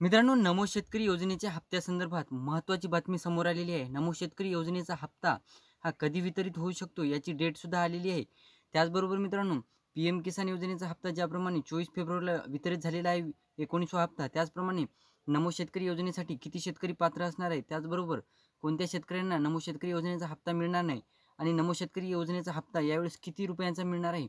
मित्रांनो नमो शेतकरी योजनेच्या हप्त्यासंदर्भात महत्त्वाची बातमी समोर आलेली आहे. नमो शेतकरी योजनेचा हप्ता हा कधी वितरित होऊ शकतो याची डेटसुद्धा आलेली आहे. त्याचबरोबर मित्रांनो पी एम किसान योजनेचा हप्ता ज्याप्रमाणे चोवीस फेब्रुवारीला वितरित झालेला आहे एकोणीसवा हप्ता त्याचप्रमाणे नमो शेतकरी योजनेसाठी किती शेतकरी पात्र असणार आहे? त्याचबरोबर कोणत्या शेतकऱ्यांना नमो शेतकरी योजनेचा हप्ता मिळणार नाही आणि नमो शेतकरी योजनेचा हप्ता यावेळेस किती रुपयांचा मिळणार आहे?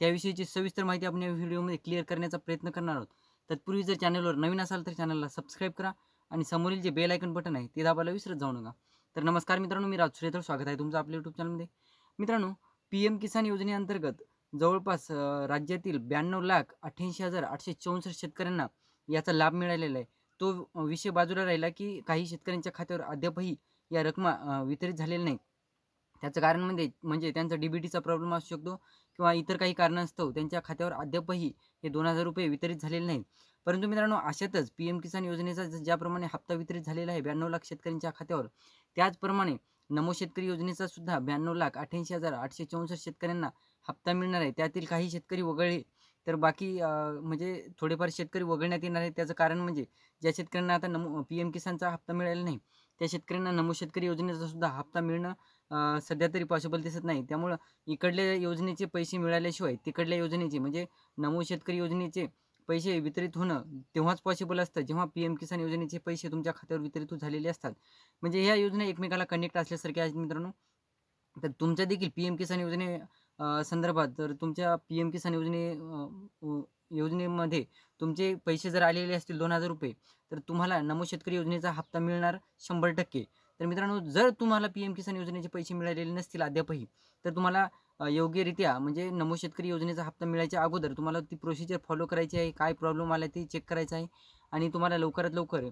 त्याविषयीची सविस्तर माहिती आपण या व्हिडिओमध्ये क्लिअर करण्याचा प्रयत्न करणार आहोत. तत्पूर्वी जर चॅनलवर नवीन असाल तर चॅनलला सबस्क्राईब करा आणि समोरील जे बेल आयकन बटन आहे ते दाबायला विसरत जाऊ नका. तर नमस्कार मित्रांनो मी राज सुरेतर स्वागत आहे तुमचं आपल्या यूट्यूब चॅनलमध्ये मित्रांनो पी एम किसान योजनेअंतर्गत जवळपास राज्यातील ब्याण्णव लाख अठ्ठ्याऐंशी हजार आठशे चौसष्ट शेतकऱ्यांना याचा लाभ मिळालेला आहे. तो विषय बाजूला राहिला की काही शेतकऱ्यांच्या खात्यावर अद्यापही या रकमा वितरित झालेल्या नाही त्याचं कारण म्हणजे म्हणजे त्यांचा डी बी टीचा प्रॉब्लेम असू शकतो किंवा इतर काही कारणास्तव त्यांच्या खात्यावर अद्यापही हे दोन हजार रुपये वितरित झालेले नाहीत. परंतु मित्रांनो अशातच पी एम किसान योजनेचा ज- ज्याप्रमाणे हप्ता वितरित झालेला आहे ब्याण्णव लाख शेतकऱ्यांच्या खात्यावर त्याचप्रमाणे नमो शेतकरी योजनेचा सुद्धा ब्याण्णव लाख अठ्ठ्याऐंशी हजार आठशे चौसष्ट शेतकऱ्यांना हप्ता मिळणार आहे. त्यातील काही शेतकरी वगळले तर बाकी म्हणजे थोडेफार शेतकरी वगळण्यात येणार आहे त्याचं कारण म्हणजे ज्या शेतकऱ्यांना आता नमो पी एम किसानचा हप्ता मिळाला नाही त्या शेतकऱ्यांना नमो शेतकरी योजनेचा सुद्धा हप्ता मिळणं सध्या तरी पॉसिबल दिसत नाही. त्यामुळं इकडल्या योजनेचे पैसे मिळाल्याशिवाय तिकडल्या योजनेचे म्हणजे नमो शेतकरी योजनेचे पैसे वितरित होणं तेव्हाच पॉसिबल असतं. जेव्हा पी एम किसान योजनेचे पैसे तुमच्या खात्यावर वितरित झालेले असतात. म्हणजे ह्या योजना एकमेकाला कनेक्ट असल्यासारख्या आहेत मित्रांनो. तर तुमच्या देखील पी एम किसान योजने संदर्भात जर तुमच्या पी एम किसान योजने योजनेमध्ये तुमचे पैसे जर आलेले असतील दोन हजार रुपये तर तुम्हाला नमो शेतकरी योजनेचा हप्ता मिळणार शंभर टक्के. तर मित्रांनो जर तुम्हाला पी एम किसान योजनेचे पैसे मिळालेले नसतील अद्यापही तर तुम्हाला योग्यरित्या म्हणजे नमो शेतकरी योजनेचा हप्ता मिळायच्या अगोदर तुम्हाला ती प्रोसिजर फॉलो करायची आहे काय प्रॉब्लेम आला ते चेक करायचं आहे आणि तुम्हाला लवकरात लवकर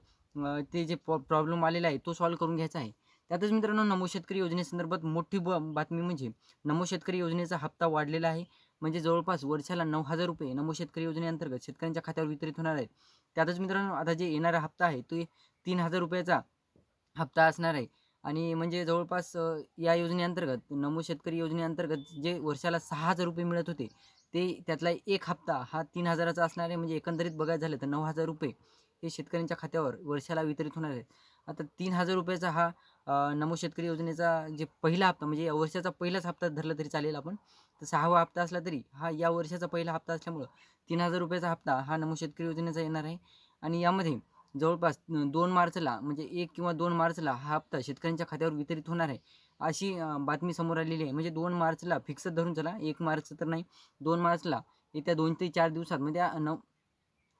ते जे प्रॉब्लेम आलेला आहे तो सॉल्व्ह करून घ्यायचा आहे. त्यातच मित्रांनो नमो शेतकरी योजनेसंदर्भात मोठी ब बातमी म्हणजे नमो शेतकरी योजनेचा हप्ता वाढलेला आहे. म्हणजे जवळपास वर्षाला नऊ हजार रुपये नमो शेतकरी योजनेअंतर्गत शेतकऱ्यांच्या खात्यावर वितरित होणार आहेत. त्यातच मित्रांनो आता जे येणारा हप्ता आहे तो तीन हजार रुपयाचा हप्ता असणार आहे. आणि म्हणजे जवळपास या योजनेअंतर्गत नमो शेतकरी योजनेअंतर्गत जे वर्षाला सहा हजार रुपये मिळत होते ते त्यातला एक हप्ता हा तीन हजाराचा असणार आहे. म्हणजे एकंदरीत बघायचं झालं तर नऊ हजार रुपये हे शेतकऱ्यांच्या खात्यावर वर्षाला वितरित होणार आहेत. आता तीन हजार रुपयाचा हा नमो शेतकरी योजनेचा जे पहिला हप्ता म्हणजे या वर्षाचा पहिलाच हप्ता धरला तरी चालेल आपण. तर सहावा हप्ता असला तरी हा या वर्षाचा पहिला हप्ता असल्यामुळं तीन हजार रुपयाचा हप्ता हा नमो शेतकरी योजनेचा येणार आहे. आणि यामध्ये जवळपास दोन मार्चला म्हणजे एक किंवा दोन मार्चला हा हप्ता शेतकऱ्यांच्या खात्यावर वितरित होणार आहे अशी बातमी समोर आलेली आहे. म्हणजे दोन मार्चला फिक्स धरून चला एक मार्च तर नाही दोन मार्चला येत्या दोन ते चार दिवसात म्हणजे नऊ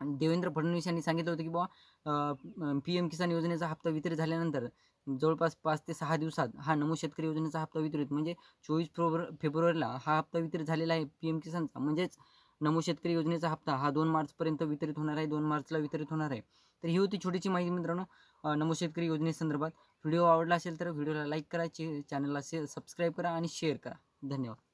देवेंद्र फडणवीस यांनी सांगितलं होतं की बुवा पी एम किसान योजनेचा हप्ता वितरित झाल्यानंतर जवळपास पाच ते सहा दिवसात हा नमो शेतकरी योजनेचा हप्ता वितरित म्हणजे चोवीस फेब्रुवारीला हा हप्ता वितरित झालेला आहे पी एम किसानचा. म्हणजेच नमो शेतकरी योजनेचा हप्ता हा दोन मार्चपर्यंत वितरित होणार आहे दोन मार्चला वितरित होणार आहे. तर ही होती छोटीशी माहिती मित्रांनो नमो शेतकरी योजनेसंदर्भात व्हिडिओ आवडला असेल तर व्हिडिओला लाईक करा चॅनलला से सबस्क्राईब करा आणि शेअर करा. धन्यवाद.